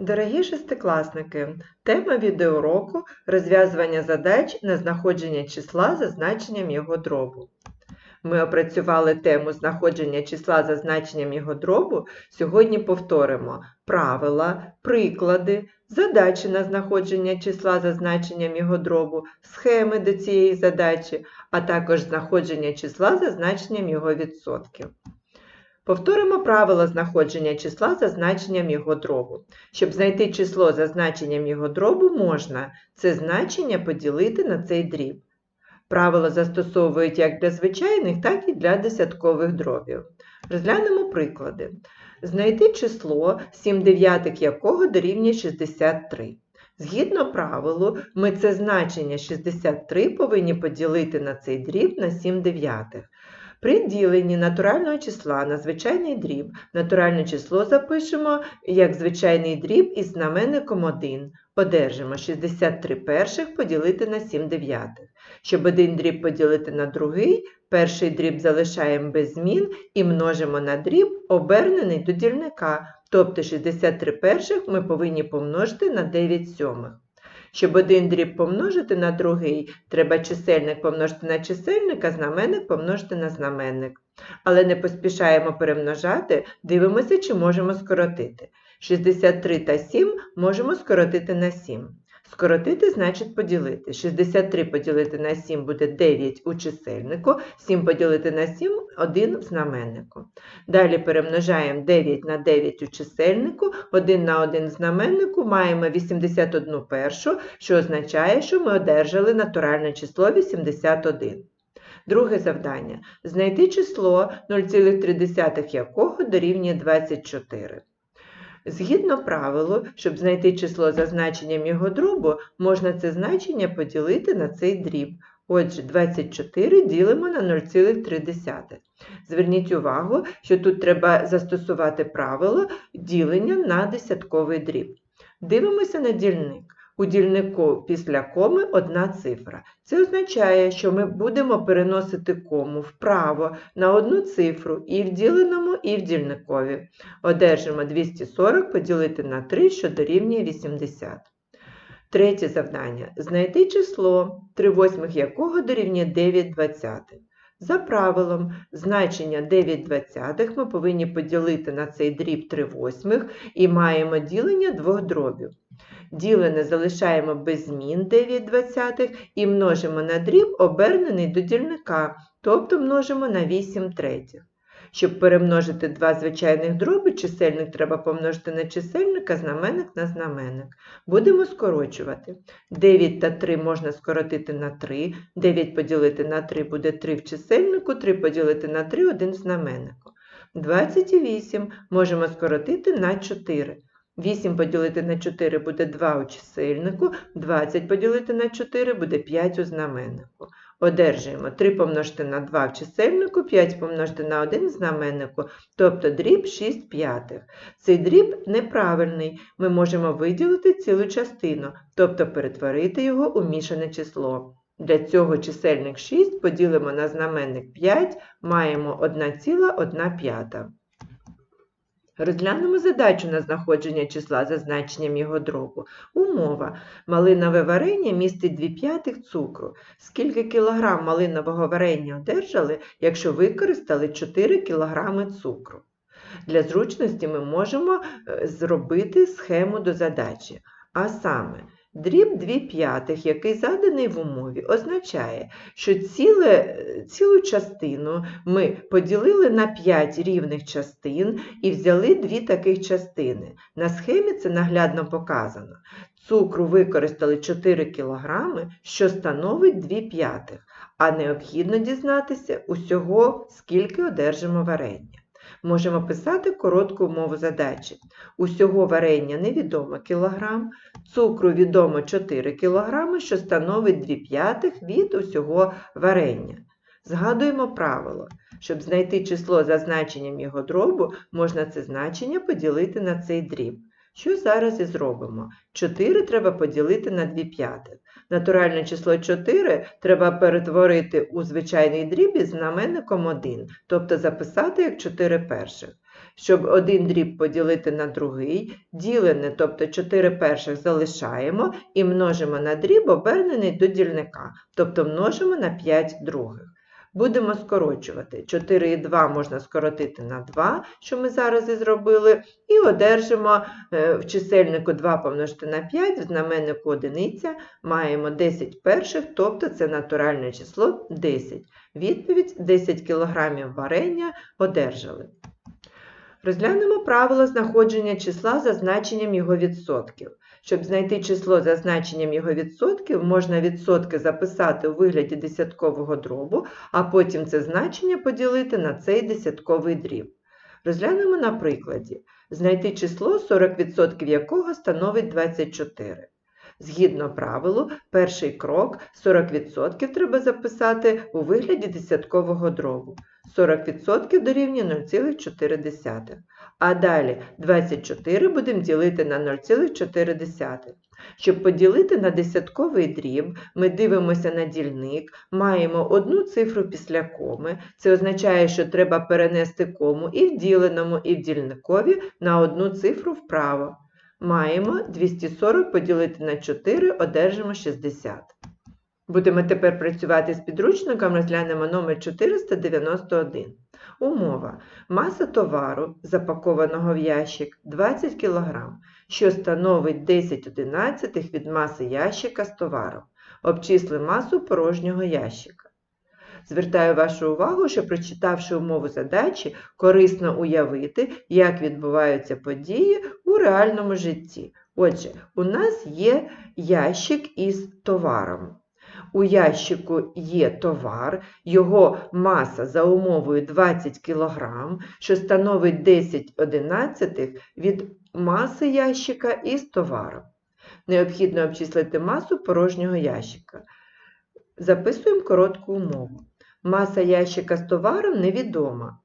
Дорогі шестикласники, тема відеоуроку – розв'язування задач на знаходження числа за значенням його дробу. Ми опрацювали тему знаходження числа за значенням його дробу. Сьогодні повторимо правила, приклади, задачі на знаходження числа за значенням його дробу, схеми до цієї задачі, а також знаходження числа за значенням його відсотків. Повторимо правила знаходження числа за значенням його дробу. Щоб знайти число за значенням його дробу, можна це значення поділити на цей дріб. Правила застосовують як для звичайних, так і для десяткових дробів. Розглянемо приклади. Знайти число, 7 дев'ятих якого дорівнює 63. Згідно правилу, ми це значення 63 повинні поділити на цей дріб на 7 дев'ятих. При діленні натурального числа на звичайний дріб натуральне число запишемо як звичайний дріб із знаменником 1. Одержимо 63 перших поділити на 7 дев'ятих. Щоб один дріб поділити на другий, перший дріб залишаємо без змін і множимо на дріб, обернений до дільника, тобто 63 перших ми повинні помножити на 9 сьомих. Щоб один дріб помножити на другий, треба чисельник помножити на чисельник, а знаменник помножити на знаменник. Але не поспішаємо перемножати, дивимося, чи можемо скоротити. 63 та 7 можемо скоротити на 7. Скоротити значить поділити. 63 поділити на 7 буде 9 у чисельнику, 7 поділити на 7 – 1 в знаменнику. Далі перемножаємо 9 на 9 у чисельнику, 1 на 1 в знаменнику, маємо 81 першу, що означає, що ми одержали натуральне число 81. Друге завдання. Знайти число 0,3 якого дорівнює 24. Згідно правилу, щоб знайти число за значенням його дробу, можна це значення поділити на цей дріб. Отже, 24 ділимо на 0,3. Зверніть увагу, що тут треба застосувати правило ділення на десятковий дріб. Дивимося на дільник. У дільнику після коми одна цифра. Це означає, що ми будемо переносити кому вправо на одну цифру і в діленому, і в дільникові. Одержимо 240 поділити на 3, що дорівнює 80. Третє завдання. Знайти число, 3 восьмих якого дорівнює 9 двадцятих. За правилом, значення 9 двадцятих ми повинні поділити на цей дріб 3 восьмих і маємо ділення двох дробів. Ділене залишаємо без змін 9 двадцятих і множимо на дріб, обернений до дільника, тобто множимо на 8 третіх. Щоб перемножити два звичайних дроби, чисельник треба помножити на чисельник, а знаменник на знаменник. Будемо скорочувати. 9 та 3 можна скоротити на 3, 9 поділити на 3 буде 3 в чисельнику, 3 поділити на 3 – 1 в знаменнику. 28 можемо скоротити на 4. 8 поділити на 4 буде 2 у чисельнику, 20 поділити на 4 буде 5 у знаменнику. Одержуємо 3 помножити на 2 в чисельнику, 5 помножити на 1 в знаменнику, тобто дріб 6 п'ятих. Цей дріб неправильний, ми можемо виділити цілу частину, тобто перетворити його у мішане число. Для цього чисельник 6 поділимо на знаменник 5, маємо 1,1 п'ята. Розглянемо задачу на знаходження числа за значенням його дробу. Умова. Малинове варення містить 2 п'ятих цукру. Скільки кілограм малинового варення одержали, якщо використали 4 кілограми цукру? Для зручності ми можемо е, зробити схему до задачі. А саме, дріб 2 п'ятих, який заданий в умові, означає, що ціле, цілу частину ми поділили на 5 рівних частин і взяли дві таких частини. На схемі це наглядно показано. Цукру використали 4 кг, що становить 2 п'ятих, а необхідно дізнатися усього, скільки одержимо варення. Можемо писати коротку умову задачі. Усього варення невідомо кілограм, цукру відомо 4 кг, що становить 2 п'ятих від усього варення. Згадуємо правило. Щоб знайти число за значенням його дробу, можна це значення поділити на цей дріб. Що зараз і зробимо? 4 треба поділити на 2 п'ятих. Натуральне число 4 треба перетворити у звичайний дріб із знаменником 1, тобто записати як 4 перших. Щоб один дріб поділити на другий, ділене, тобто 4 перших залишаємо і множимо на дріб, обернений до дільника, тобто множимо на 5 других. Будемо скорочувати. 4 і 2 можна скоротити на 2, що ми зараз і зробили, і одержимо е, в чисельнику 2 помножити на 5, в знаменнику одиниця маємо 10 перших, тобто це натуральне число 10. Відповідь 10 кг варення одержали. Розглянемо правило знаходження числа за значенням його відсотків. Щоб знайти число за значенням його відсотків, можна відсотки записати у вигляді десяткового дробу, а потім це значення поділити на цей десятковий дріб. Розглянемо на прикладі. Знайти число, 40% якого становить 24. Згідно правилу, перший крок 40% треба записати у вигляді десяткового дробу. 40% дорівнює 0,4. А далі 24 будемо ділити на 0,4. Щоб поділити на десятковий дріб, ми дивимося на дільник, маємо одну цифру після коми. Це означає, що треба перенести кому і в діленому, і в дільникові на одну цифру вправо. Маємо 240 поділити на 4, одержимо 60. Будемо тепер працювати з підручником, розглянемо номер 491. Умова. Маса товару, запакованого в ящик, 20 кг, що становить 10 одинадцятих від маси ящика з товаром. Обчисли масу порожнього ящика. Звертаю вашу увагу, що прочитавши умову задачі, корисно уявити, як відбуваються події у реальному житті. Отже, у нас є ящик із товаром. У ящику є товар, його маса за умовою 20 кг, що становить 10 одинадцятих від маси ящика із товаром. Необхідно обчислити масу порожнього ящика. Записуємо коротку умову. Маса ящика з товаром невідома,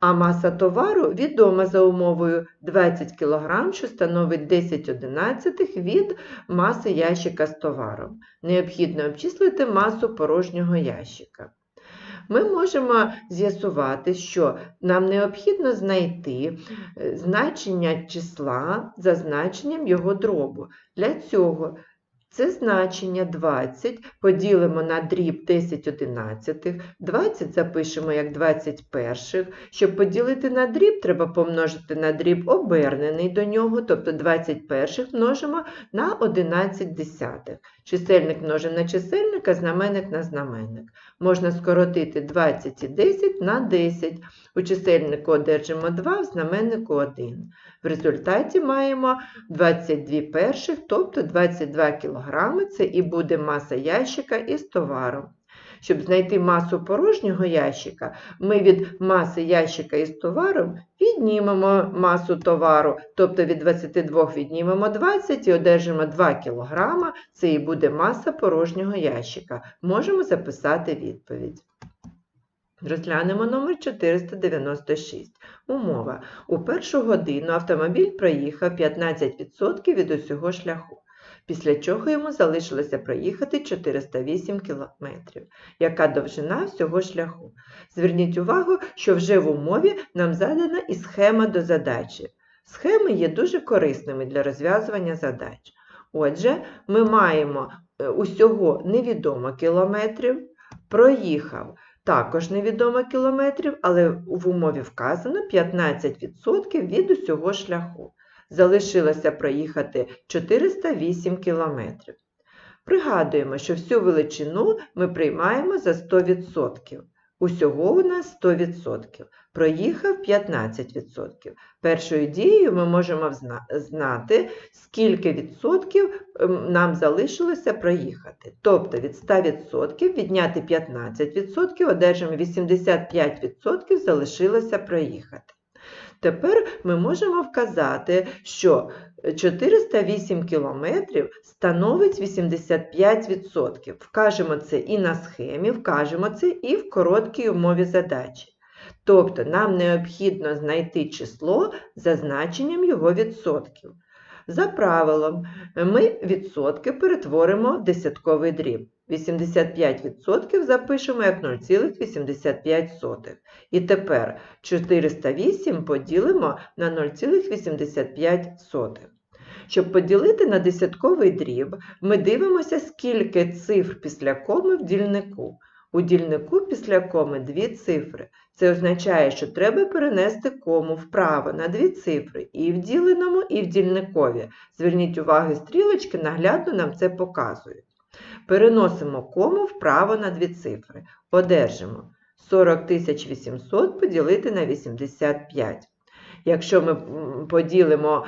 а маса товару відома за умовою 20 кг, що становить 10 одинадцятих від маси ящика з товаром. Необхідно обчислити масу порожнього ящика. Ми можемо з'ясувати, що нам необхідно знайти е, значення числа за значенням його дробу. Для цього це значення 20 поділимо на дріб 10 одинадцятих, 20 запишемо як 21. Щоб поділити на дріб, треба помножити на дріб обернений до нього, тобто 21 множимо на 11 десятих. Чисельник множимо на чисельник, а знаменник на знаменник. Можна скоротити 20 і 10 на 10. У чисельнику одержимо 2, в знаменнику 1. В результаті маємо 22 перших, тобто 22 кг це і буде маса ящика із товаром. Щоб знайти масу порожнього ящика, ми від маси ящика із товаром віднімемо масу товару, тобто від 22 віднімемо 20 і одержимо 2 кг, це і буде маса порожнього ящика. Можемо записати відповідь. Розглянемо номер 496. Умова. У першу годину автомобіль проїхав 15% від усього шляху, після чого йому залишилося проїхати 408 км. Яка довжина всього шляху? Зверніть увагу, що вже в умові нам задана і схема до задачі. Схеми є дуже корисними для розв'язування задач. Отже, ми маємо е, усього невідомо кілометрів, проїхав також невідомо кілометрів, але в умові вказано 15% від усього шляху. Залишилося проїхати 408 кілометрів. Пригадуємо, що всю величину ми приймаємо за 100%. Усього у нас 100%. Проїхав 15%. Першою дією ми можемо знати, скільки відсотків ем, нам залишилося проїхати. Тобто від 100% відняти 15%, одержимо 85% залишилося проїхати. Тепер ми можемо вказати, що 408 кілометрів становить 85%. Вкажемо це і на схемі, вкажемо це і в короткій умові задачі. Тобто нам необхідно знайти число за значенням його відсотків. За правилом, ми відсотки перетворимо в десятковий дріб. 85% запишемо як 0,85. І тепер 408 поділимо на 0,85. Щоб поділити на десятковий дріб, ми дивимося, скільки цифр після коми в дільнику. У дільнику після коми дві цифри. Це означає, що треба перенести кому вправо на дві цифри і в діленому, і в дільникові. Зверніть увагу, стрілочки наглядно нам це показують. Переносимо кому вправо на дві цифри. Одержимо 40 800 поділити на 85. Якщо ми поділимо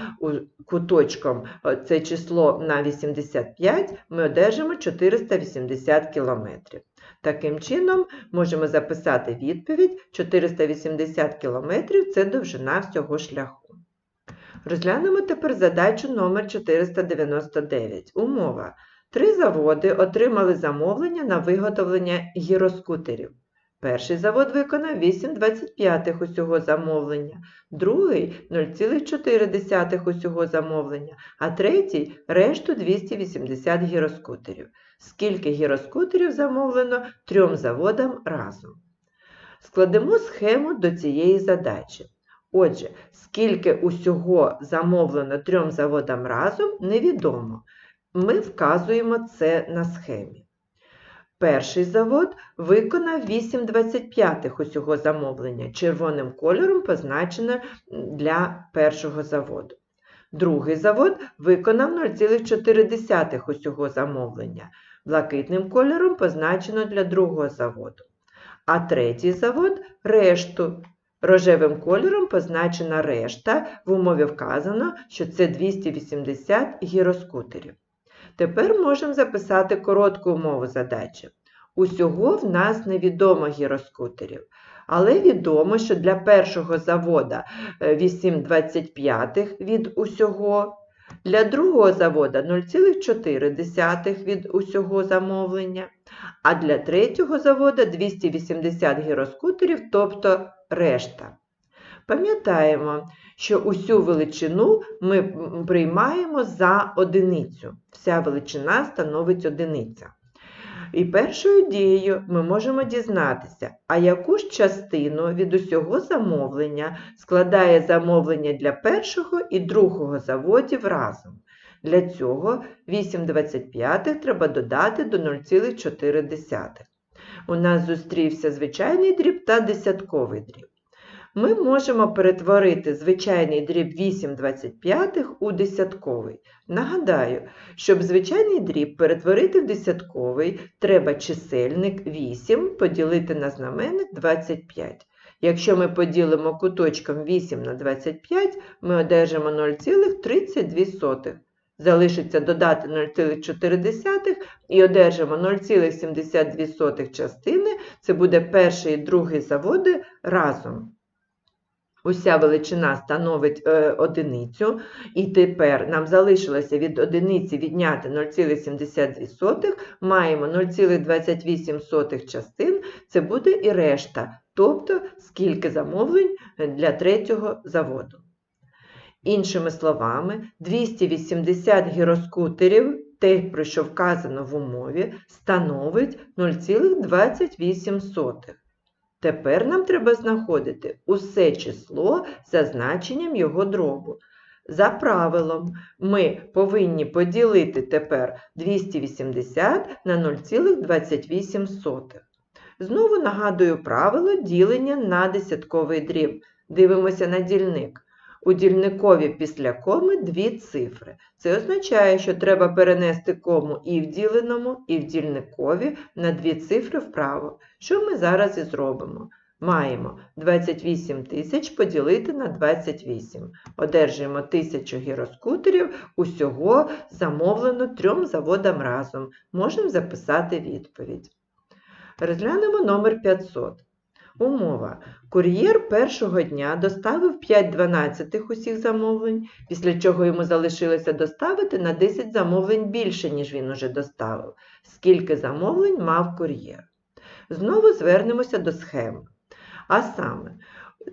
куточком це число на 85, ми одержимо 480 кілометрів. Таким чином, можемо записати відповідь 480 км – це довжина всього шляху. Розглянемо тепер задачу номер 499. Умова. Три заводи отримали замовлення на виготовлення гіроскутерів. Перший завод виконав 8,25 усього замовлення, другий 0,4 усього замовлення, а третій решту 280 гіроскутерів. Скільки гіроскутерів замовлено трьом заводам разом? Складемо схему до цієї задачі. Отже, скільки усього замовлено трьом заводам разом, невідомо. Ми вказуємо це на схемі. Перший завод виконав 8,25 усього замовлення. Червоним кольором позначено для першого заводу. Другий завод виконав 0,4 усього замовлення. Блакитним кольором позначено для другого заводу. А третій завод решту. Рожевим кольором позначена решта. В умові вказано, що це 280 гіроскутерів. Тепер можемо записати коротку умову задачі. Усього в нас невідомо гіроскутерів, але відомо, що для першого завода е, 8,25 від усього, для другого завода 0,4 від усього замовлення, а для третього завода 280 гіроскутерів, тобто решта. Пам'ятаємо, що усю величину ми приймаємо за одиницю. Вся величина становить одиниця. І першою дією ми можемо дізнатися, а яку ж частину від усього замовлення складає замовлення для першого і другого заводів разом. Для цього 8,25 треба додати до 0,4. У нас зустрівся звичайний дріб та десятковий дріб. Ми можемо перетворити звичайний дріб 8,25 у десятковий. Нагадаю, щоб звичайний дріб перетворити в десятковий, треба чисельник 8 поділити на знаменник 25. Якщо ми поділимо куточком 8 на 25, ми одержимо 0,32. Залишиться додати 0,4 і одержимо 0,72 частини. Це буде перший і другий заводи разом. Уся величина становить е, одиницю, і тепер нам залишилося від одиниці відняти 0,72, маємо 0,28 частин, це буде і решта, тобто скільки замовлень для третього заводу. Іншими словами, 280 гіроскутерів, те, про що вказано в умові, становить 0,28. Тепер нам треба знаходити усе число за значенням його дробу. За правилом, ми повинні поділити тепер 280 на 0,28. Знову нагадую правило ділення на десятковий дріб. Дивимося на дільник. У дільникові після коми дві цифри. Це означає, що треба перенести кому і в діленому, і в дільникові на дві цифри вправо. Що ми зараз і зробимо? Маємо 28 тисяч поділити на 28. Одержуємо 1000 гіроскутерів, усього замовлено трьом заводам разом. Можемо записати відповідь. Розглянемо номер 500. Умова. Кур'єр першого дня доставив 5 дванадцятих усіх замовлень, після чого йому залишилося доставити на 10 замовлень більше, ніж він уже доставив. Скільки замовлень мав кур'єр? Знову звернемося до схеми. А саме,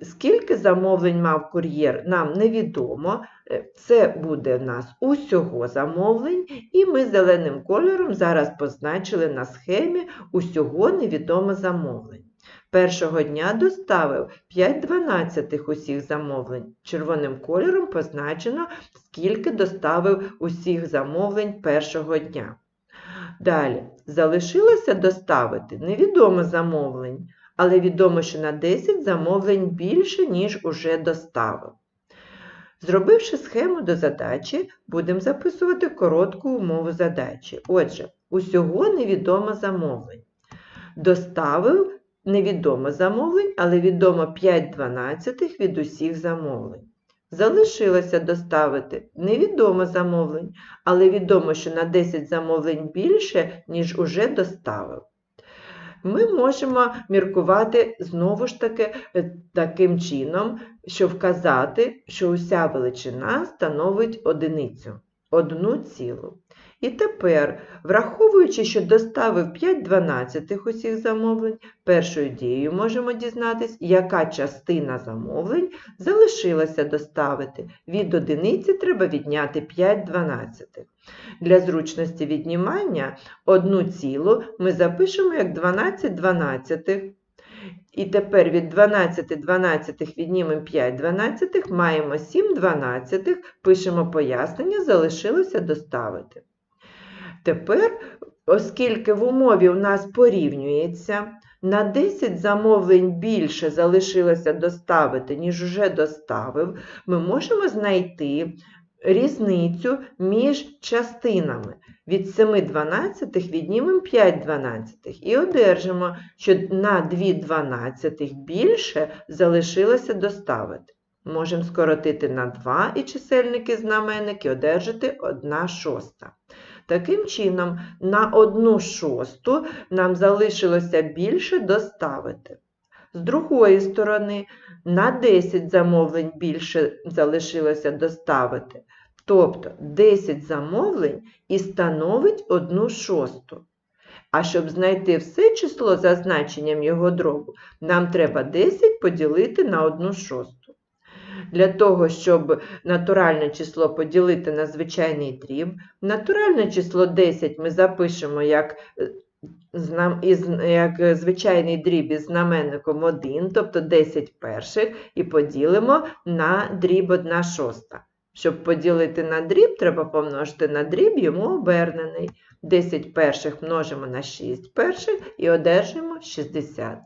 Скільки замовлень мав кур'єр, нам невідомо. Е, Це буде в нас усього замовлень, і ми зеленим кольором зараз позначили на схемі усього невідомо замовлень. Першого дня доставив 5 дванадцятих усіх замовлень. Червоним кольором позначено, скільки доставив усіх замовлень першого дня. Далі, залишилося доставити невідомо замовлень, але відомо, що на 10 замовлень більше, ніж уже доставив. Зробивши схему до задачі, будемо записувати коротку умову задачі. Отже, усього невідомо замовлень. Доставив невідомо замовлень, але відомо 5 дванадцятих від усіх замовлень. Залишилося доставити невідомо замовлень, але відомо, що на 10 замовлень більше, ніж уже доставив. Ми можемо міркувати знову ж таки е, таким чином, що вказати, що уся величина становить одиницю, одну цілу. І тепер, враховуючи, що доставив 5 дванадцятих усіх замовлень, першою дією можемо дізнатись, яка частина замовлень залишилася доставити. Від одиниці треба відняти 5 дванадцятих. Для зручності віднімання одну цілу ми запишемо як 12 дванадцятих. І тепер від 12 дванадцятих віднімемо 5 дванадцятих, маємо 7 дванадцятих, пишемо пояснення, залишилося доставити. Тепер, оскільки в умові у нас порівнюється, на 10 замовлень більше залишилося доставити, ніж уже доставив, ми можемо знайти різницю між частинами. Від 7 дванадцятих віднімемо 5 дванадцятих і одержимо, що на 2 дванадцятих більше залишилося доставити. Можемо скоротити на 2 і чисельники і одержати 1 шоста. Таким чином, на 1 шосту нам залишилося більше доставити. З другої сторони, на 10 замовлень більше залишилося доставити. Тобто 10 замовлень і становить 1 шосту. А щоб знайти все число за значенням його дробу, нам треба 10 поділити на 1 шосту. Для того, щоб натуральне число поділити на звичайний дріб, натуральне число 10 ми запишемо як, е, як звичайний дріб із знаменником 1, тобто 10 перших, і поділимо на дріб 1 шоста. Щоб поділити на дріб, треба помножити на дріб йому обернений. 10 перших множимо на 6 перших і одержимо 60.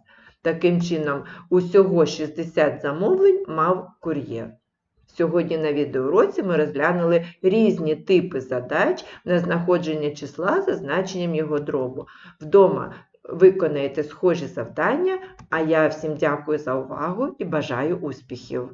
Таким чином, усього 60 замовлень мав кур'єр. Сьогодні на відеоуроці ми розглянули різні типи задач на знаходження числа за значенням його дробу. Вдома виконаєте схожі завдання, а я всім дякую за увагу і бажаю успіхів!